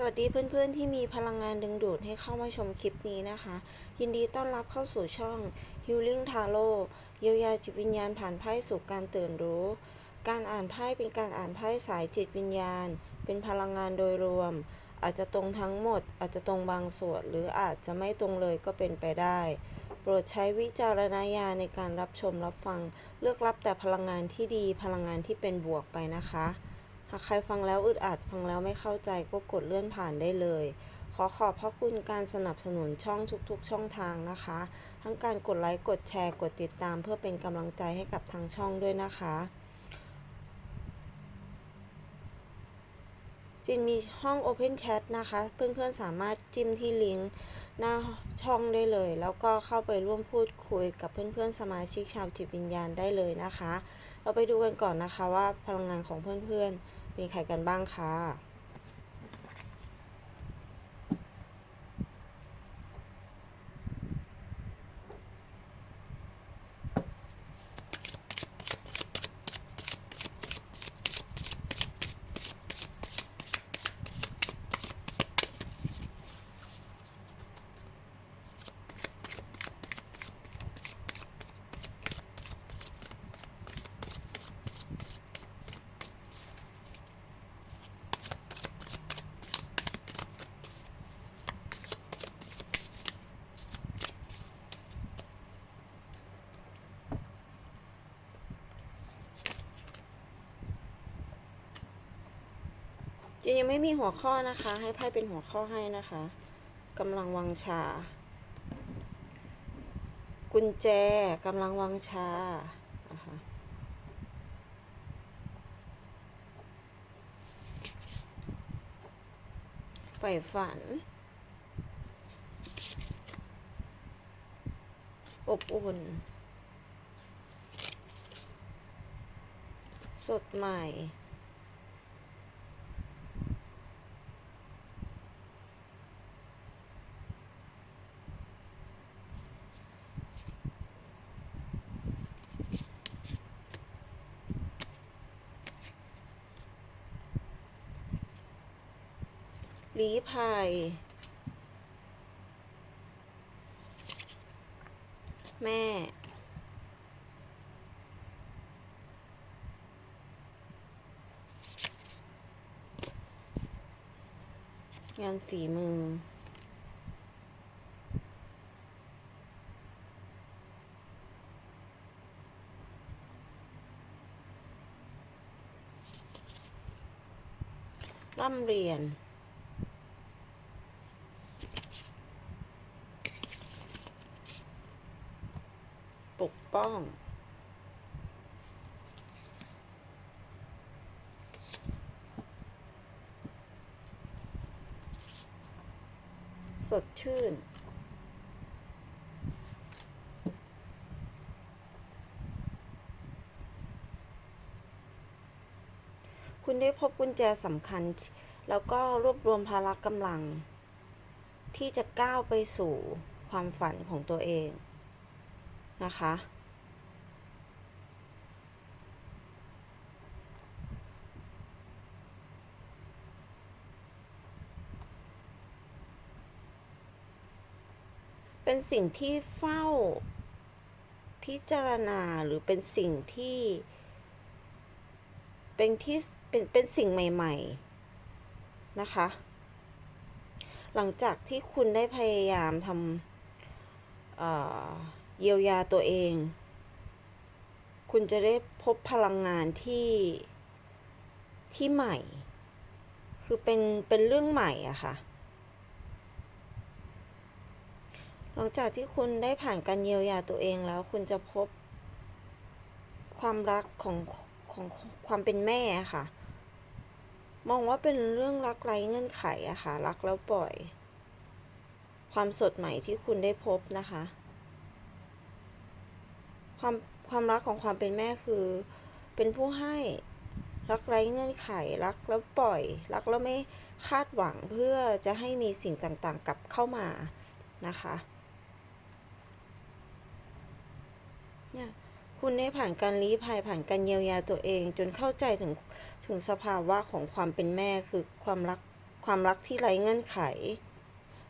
สวัสดีเพื่อนๆ ที่มีพลังงานดึงดูดให้เข้ามาชมคลิปนี้นะคะ ยินดีต้อนรับเข้าสู่ช่อง Healing Tarot เยียวยาจิตวิญญาณผ่านไพ่สู่การตื่นรู้ การอ่านไพ่เป็นการอ่านไพ่สายจิตวิญญาณ เป็นพลังงานโดยรวม อาจจะตรงทั้งหมด อาจจะตรงบางส่วน หรืออาจจะไม่ตรงเลยก็เป็นไปได้ โปรดใช้วิจารณญาณในการรับชมรับฟัง เลือกรับแต่พลังงานที่ดีพลังงานที่เป็นบวกไปนะคะ หากใครฟังแล้วอึดอัดฟังแล้วไม่เข้าใจก็กดเลื่อนผ่านได้เลย ขอขอบพระคุณการสนับสนุนช่องทุกๆ ช่องทางนะคะ ทั้งการกดไลค์กดแชร์กดติดตาม เพื่อเป็นกำลังใจให้กับทางช่องด้วยนะคะจินมีห้อง Open Chat นะคะ เพื่อนๆ สามารถจิ้มที่ลิงก์หน้าช่องได้เลย แล้วก็เข้าไปร่วมพูดคุยกับเพื่อนๆ สมาชิกชาวจิตวิญญาณได้เลยนะคะ เราไปดูกันก่อนนะคะว่าพลังงานของเพื่อนๆ มีใครกันบ้างคะ จินยังไม่มีหัวข้อนะคะ ให้ไพ่เป็นหัวข้อให้นะคะกำลังวังชา กุญแจกำลังวังชานะคะใฝ่ฝัน อบอุ่น สดใหม่ ลี้ภัยแม่ งานฝีมือ ร่ำเรียน ปกป้อง สดชื่น คุณได้พบกุญแจสำคัญ แล้วก็รวบรวมพละกำลัง ที่จะก้าวไปสู่ความฝันของตัวเองนะคะ เป็นสิ่งที่เฝ้า พิจารณาหรือเป็นสิ่งที่ เป็นที่เป็นเป็นสิ่งใหม่ ๆ นะคะ หลังจากที่คุณได้พยายามทำเเยียวยาตัวเอง คุณจะได้พบพลังงานที่ที่ใหม่ คือเป็นเป็นเรื่องใหม่อะค่ะ หลังจากที่คุณได้ผ่านการเยียวยาตัวเองแล้ว คุณจะพบความรักของของความเป็นแม่ค่ะ มองว่าเป็นเรื่องรักไร้เงื่อนไขอะค่ะ รักแล้วปล่อย ความสดใหม่ที่คุณได้พบนะคะ ความความรักของความเป็นแม่คือ เป็นผู้ให้รักไร้เงื่อนไขรักแล้วปล่อย รักแล้วไม่คาดหวังเพื่อจะให้มีสิ่งต่างๆกลับเข้ามานะคะ เนี่ยคุณได้ผ่านการลี้ภัยผ่านการเยียวยาตัวเอง จนเข้าใจถึงถึงสภาวะของความเป็นแม่คือความรักความรักที่ไร้เงื่อนไข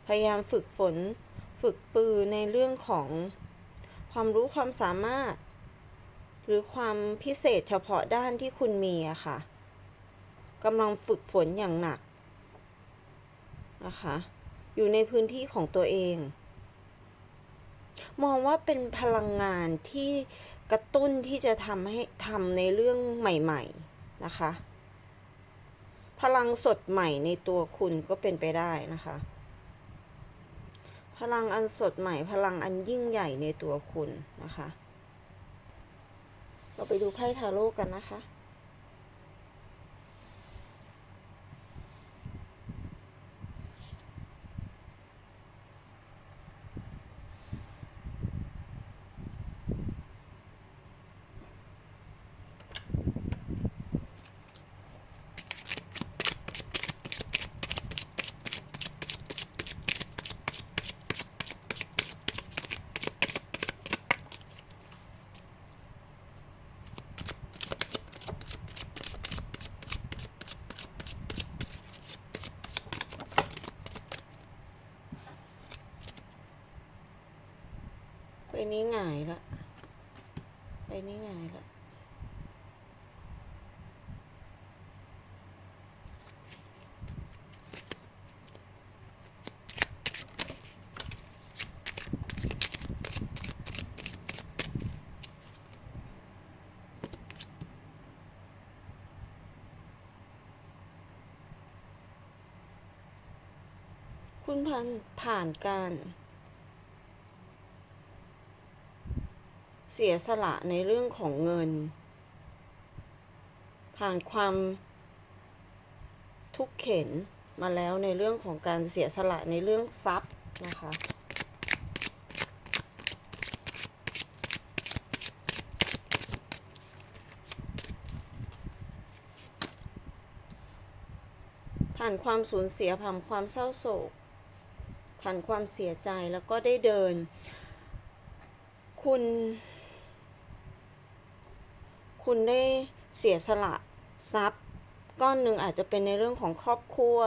พยายามฝึกฝน ฝึกปือในเรื่องของความรู้ความสามารถ หรือความพิเศษเฉพาะด้านที่คุณมีอะค่ะกำลังฝึกฝนอย่างหนักนะคะ อยู่ในพื้นที่ของตัวเอง มองว่าเป็นพลังงานที่กระตุ้นที่จะทำให้ทำในเรื่องใหม่ๆนะคะ พลังสดใหม่ในตัวคุณก็เป็นไปได้นะคะ พลังอันสดใหม่ พลังอันยิ่งใหญ่ในตัวคุณนะคะ เราไปดูไพ่ทาโร่กันนะคะ นี้หงายละไปนี้หงายละคุณพันผ่านการ สียสละในเรื่องของเงิน ผ่านความทุกข์เข็นมาแล้วในเรื่องของการเสียสละในเรื่องทรัพย์นะคะผ่านความสูญเสียผ่านความเศร้าโศก ผ่านความเสียใจแล้วก็ได้เดิน คุณ คุณได้เสียสละทรัพย์ก้อนหนึ่งอาจจะเป็นในเรื่องของครอบครัว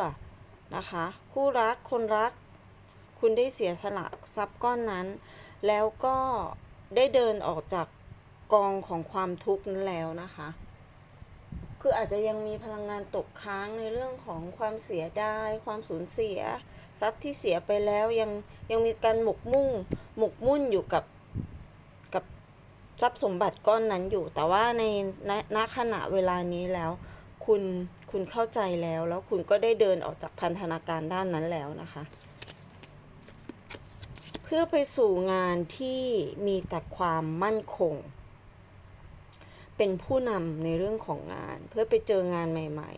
นะคะ คู่รักคนรัก คุณได้เสียสละทรัพย์ก้อนนั้น แล้วก็ได้เดินออกจากกองของความทุกข์นั้นแล้วนะคะ คืออาจจะยังมีพลังงานตกค้างในเรื่องของความเสียดาย ความสูญเสีย ทรัพย์ที่เสียไปแล้วยังยังมีการหมกมุ่งหมกมุ่นอยู่กับกับ ทรัพย์สมบัติก้อนนั้นอยู่ แต่ว่าในณณขณะเวลานี้แล้ว คุณคุณเข้าใจแล้ว แล้วคุณก็ได้เดินออกจากพันธนาการด้านนั้นแล้วนะคะ เพื่อไปสู่งานที่มีแต่ความมั่นคง เป็นผู้นำในเรื่องของงาน เพื่อไปเจองานใหม่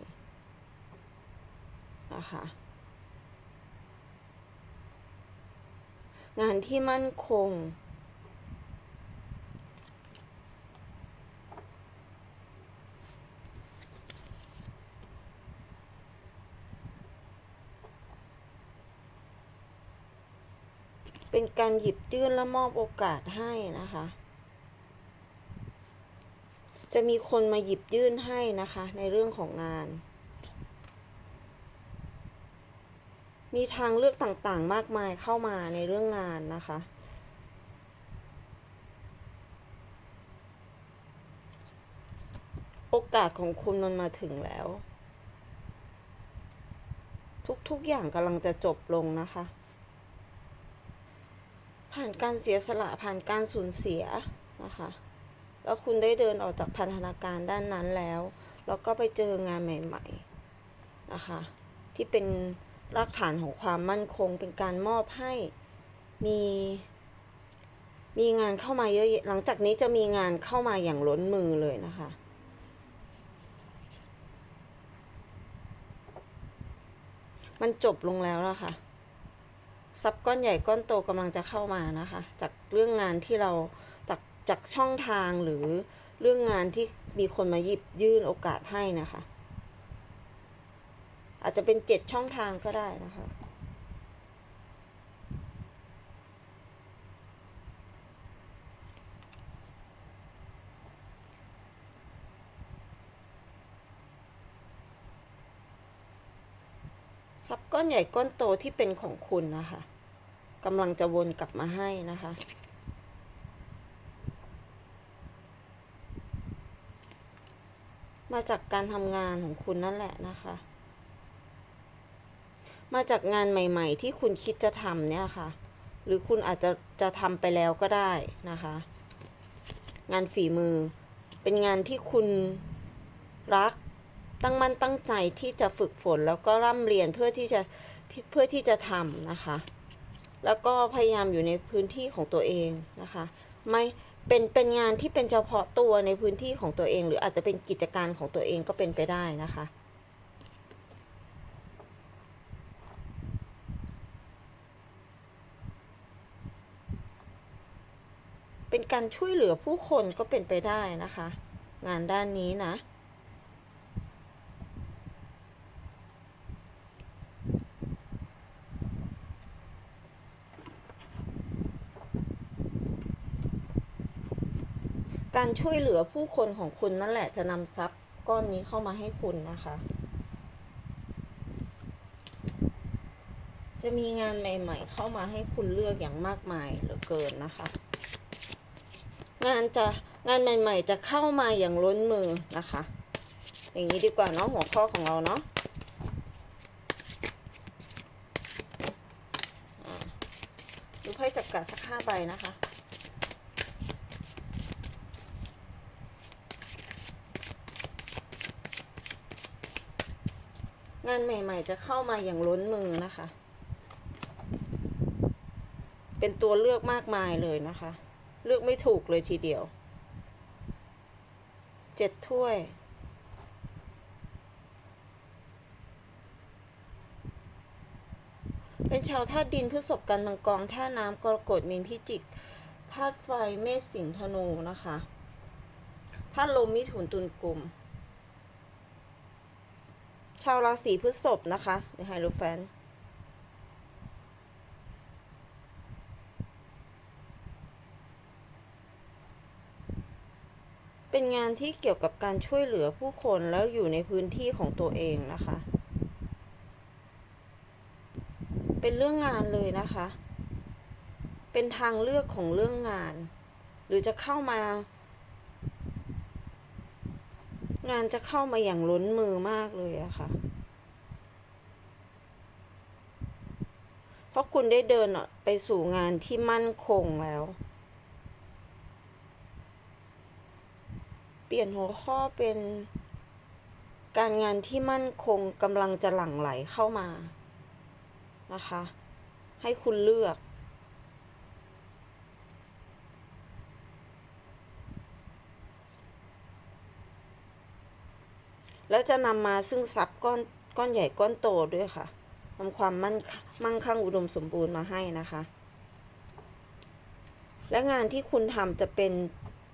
ๆ นะคะงานที่มั่นคง เป็นการหยิบยื่นและมอบโอกาสให้นะคะ จะมีคนมาหยิบยื่นให้นะคะ ในเรื่องของงาน มีทางเลือกต่างๆ มากมายเข้ามาในเรื่องงานนะคะโอกาสของคุณมันมาถึงแล้ว ทุกๆอย่างกำลังจะจบลงนะคะ ผ่านการเสียสละผ่านการสูญเสียนะคะ แล้วคุณได้เดินออกจากพันธนาการด้านนั้นแล้ว แล้วก็ไปเจองานใหม่ๆนะคะ ที่เป็นรากฐานของความมั่นคง เป็นการมอบให้มี มีงานเข้ามาเยอะหลังจากนี้จะมีงานเข้ามาอย่างล้นมือเลยนะคะมันจบลงแล้วล่ะค่ะ ทรัพย์ก้อนใหญ่ก้อนโตกำลังจะเข้ามานะคะ จากเรื่องงานที่เราจากจากช่องทางหรือเรื่องงานที่มีคนมาหยิบยื่นโอกาสให้นะคะ อาจจะเป็นเจ็ดช่องทางก็ได้นะคะ ทรัพย์ก้อนใหญ่ก้อนโตที่เป็นของคุณนะคะกำลังจะวนกลับมาให้นะคะ มาจากการทำงานของคุณนั่นแหละนะคะ มาจากงานใหม่ ๆ ที่คุณคิดจะทำเนี่ยค่ะ หรือคุณอาจจะจะทำไปแล้วก็ได้นะคะ งานฝีมือ เป็นงานที่คุณรัก ตั้งมั่นตั้งใจที่จะฝึกฝนแล้วก็ร่ำเรียนเพื่อที่จะเพื่อที่จะทำนะคะ แล้วก็พยายามอยู่ในพื้นที่ของตัวเองนะคะ ไม่เป็นเป็นงานที่เป็นเฉพาะตัวในพื้นที่ของตัวเอง หรืออาจจะเป็นกิจการของตัวเองก็เป็นไปได้นะคะเป็นการช่วยเหลือผู้คนก็เป็นไปได้นะคะ งานด้านนี้นะ ช่วยเหลือผู้คนของคุณนั่นแหละจะนำทรัพย์ก้อนนี้เข้ามาให้คุณนะคะ จะมีงานใหม่ ๆ เข้ามาให้คุณเลือกอย่างมากมายเหลือเกินนะคะ งานจะงานใหม่ ๆ จะเข้ามาอย่างล้นมือนะคะ อย่างนี้ดีกว่าเนาะหัวข้อของเราเนาะอ่าดูไพ่จับกัดสักห้าใบนะคะานใหม่ ๆ จะเข้ามาอย่างล้นมือนะคะ เป็นตัวเลือกมากมายเลยนะคะ เลือกไม่ถูกเลยทีเดียว เจ็ดถ้วย เป็นชาวธาตุดินพฤษภกันมังกรธาตุน้ำกรกฎมีนพิจิกธาตุไฟเมษสิงห์ธนูนะคะธาตุลมมิถุนตุลกลุ่ม ชาวราศีพฤษภนะคะในไฮโลแฟนเป็นงานที่เกี่ยวกับการช่วยเหลือผู้คนแล้วอยู่ในพื้นที่ของตัวเองนะคะ เป็นเรื่องงานเลยนะคะ เป็นทางเลือกของเรื่องงาน หรือจะเข้ามา งานจะเข้ามาอย่างล้นมือมากเลยอะค่ะ เพราะคุณได้เดินไปสู่งานที่มั่นคงแล้ว เปลี่ยนหัวข้อเป็นการงานที่มั่นคงกำลังจะหลั่งไหลเข้ามานะคะ ให้คุณเลือก แล้ว จะนำมาซึ่งทรัพย์ก้อนก้อนใหญ่ก้อนโตด้วยค่ะนำความมั่นมั่งคั่งอุดมสมบูรณ์มาให้นะคะ และงานที่คุณทำจะเป็น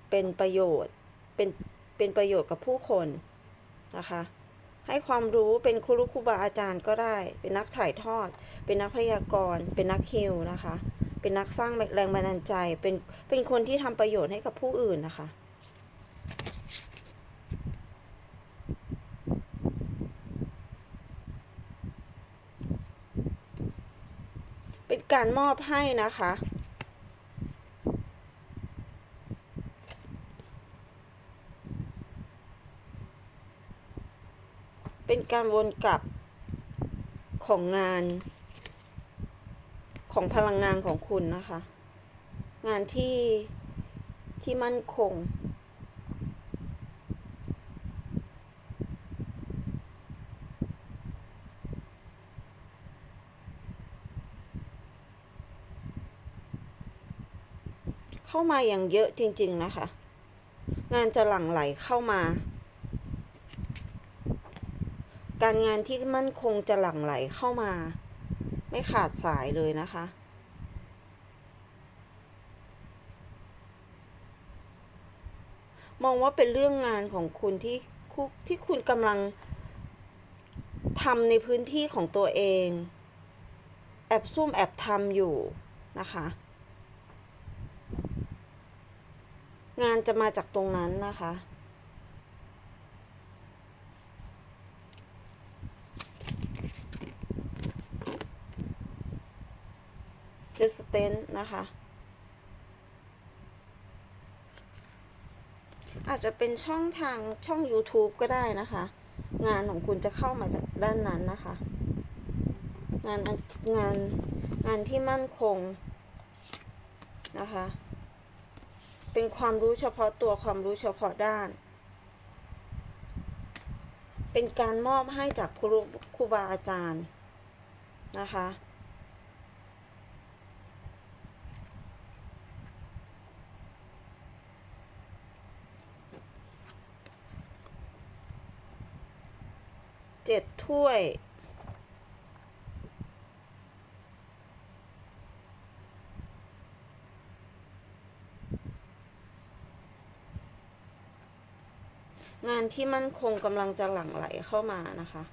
เป็นประโยชน์เป็นเป็นประโยชน์กับผู้คนนะคะ ให้ความรู้เป็นครูครูบาอาจารย์ก็ได้ เป็นนักถ่ายทอด เป็นนักพยากรณ์ เป็นนักฮิลนะคะ เป็นนักสร้างแรงบันดาลใจ เป็นเป็นคนที่ทำประโยชน์ให้กับผู้อื่นนะคะ เป็น การมอบให้นะคะ เป็นการวนกลับของงาน ของพลังงานของคุณนะคะ งานที่ที่มั่นคง เข้ามาอย่างเยอะจริง ๆ นะคะ งานจะหลั่งไหลเข้ามา การงานที่มั่นคงจะหลั่งไหลเข้ามา ไม่ขาดสายเลยนะคะ มองว่าเป็นเรื่องงานของคุณที่คุที่คุณกำลังทำในพื้นที่ของตัวเอง แอบซุ่มแอบทำอยู่นะคะ งานจะมาจากตรงนั้นนะคะ d i s t a n c นะคะ อาจจะเป็นช่องทางช่อง YouTube ก็ได้นะคะ งานของคุณจะเข้ามาจากด้านนั้นนะคะ งานงานงานที่มั่นคงนะคะ เป็นความรู้เฉพาะตัวความรู้เฉพาะด้าน เป็นการมอบให้จากครูครูบาอาจารย์นะคะ เจ็ดถ้วย งาน ที่มั่นคงกำลังจะหลั่งไหลเข้ามานะคะ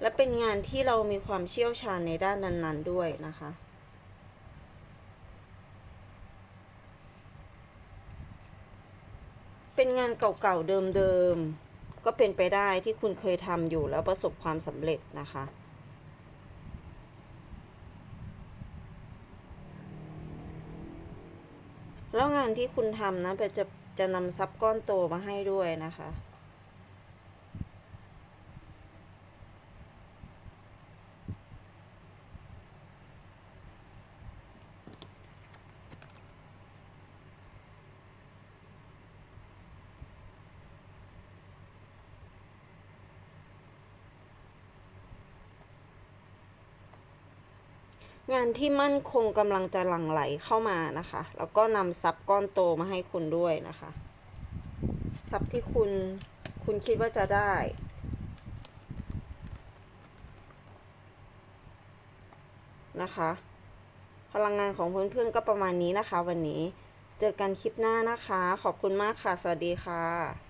และเป็นงานที่เรามีความเชี่ยวชาญในด้านนั้น ๆ ด้วยนะคะเป็นงานเก่าๆเดิมๆ ก็เป็นไปได้ที่คุณเคยทำอยู่แล้วประสบความสำเร็จนะคะ แล้วงานที่คุณทำนะจะ จะนำซับก้อนโตมาให้ด้วยนะคะ งานที่มั่นคงกำลังจะหลั่งไหลเข้ามานะคะ แล้วก็นำทรัพย์ก้อนโตมาให้คุณด้วยนะคะทรัพย์ที่คุณคุณคิดว่าจะได้ นะคะ พลังงานของเพื่อนๆก็ประมาณนี้นะคะ วันนี้เจอกันคลิปหน้านะคะ ขอบคุณมากค่ะ สวัสดีค่ะ